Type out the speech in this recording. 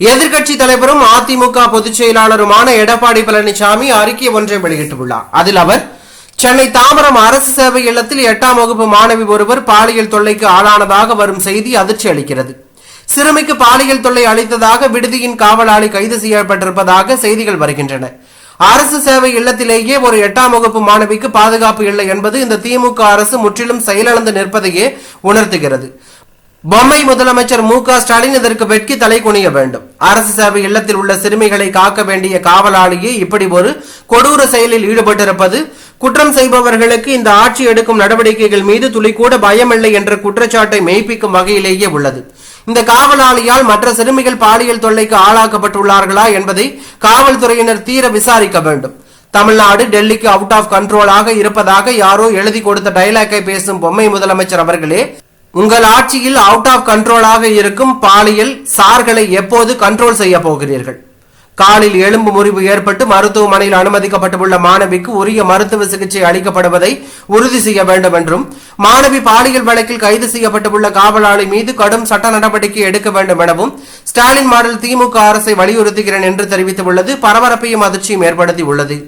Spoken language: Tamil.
எதிர்க்கட்சி தலைவரும் அதிமுக பொதுச் செயலாளருமான எடப்பாடி பழனிசாமி அறிக்கை ஒன்றை வெளியிட்டுள்ளார். அதில் அவர் சென்னை தாம்பரம் அரசு சேவை இல்லத்தில் எட்டாம் வகுப்பு மாணவி ஒருவர் பாலியல் தொல்லைக்கு ஆளானதாக வரும் செய்தி அதிர்ச்சி அளிக்கிறது. சிறுமிக்கு பாலியல் தொல்லை அளித்ததாக விடுதியின் காவலாளி கைது செய்யப்பட்டிருப்பதாக செய்திகள் வருகின்றன. அரசு சேவை இல்லத்திலேயே ஒரு எட்டாம் வகுப்பு மாணவிக்கு பாதுகாப்பு இல்லை என்பது இந்த திமுக அரசு முற்றிலும் செயலிழந்து நிற்பதையே உணர்த்துகிறது. பொம்மை முதலமைச்சர் மு க ஸ்டாலின் இதற்கு வெட்கி தலை குனிய வேண்டும். அரசு சேவை இல்லத்தில் உள்ள சிறுமிகளை காக்க வேண்டிய காவலாளியே இப்படி ஒரு கொடூர செயலில் ஈடுபட்டிருப்பது குற்றம் செய்பவர்களுக்கு இந்த ஆட்சி எடுக்கும் நடவடிக்கைகள் மீது துளிக்கூட பயமில்லை என்ற குற்றச்சாட்டை மெய்ப்பிக்கும் வகையிலேயே உள்ளது. இந்த காவலாளியால் மற்ற சிறுமிகள் பாலியல் தொல்லைக்கு ஆளாக்கப்பட்டுள்ளார்களா என்பதை காவல்துறையினர் தீர விசாரிக்க வேண்டும். தமிழ்நாடு டெல்லிக்கு அவுட் ஆஃப் கண்ட்ரோலாக இருப்பதாக யாரோ எழுதி கொடுத்த டைலாக்கை பேசும் பொம்மை முதலமைச்சர் அவர்களே உங்கள் ஆட்சியில் அவுட் ஆஃப் கண்ட்ரோலாக இருக்கும் பாலியல் சார்களை எப்போது கண்ட்ரோல் செய்ய போகிறீர்கள்? காலில் எலும்பு முறிவு ஏற்பட்டு மருத்துவமனையில் அனுமதிக்கப்பட்டுள்ள மாணவிக்கு உரிய மருத்துவ சிகிச்சை அளிக்கப்படுவதை உறுதி செய்ய வேண்டும் என்றும் மாணவி பாலியல் வழக்கில் கைது செய்யப்பட்டுள்ள காவலாளி மீது கடும் சட்ட நடவடிக்கை எடுக்க வேண்டும் எனவும் ஸ்டாலின் மாடல் திமுக அரசை வலியுறுத்துகிறேன் என்று தெரிவித்துள்ளது. பரபரப்பையும் அதிர்ச்சியும் ஏற்படுத்தியுள்ளது.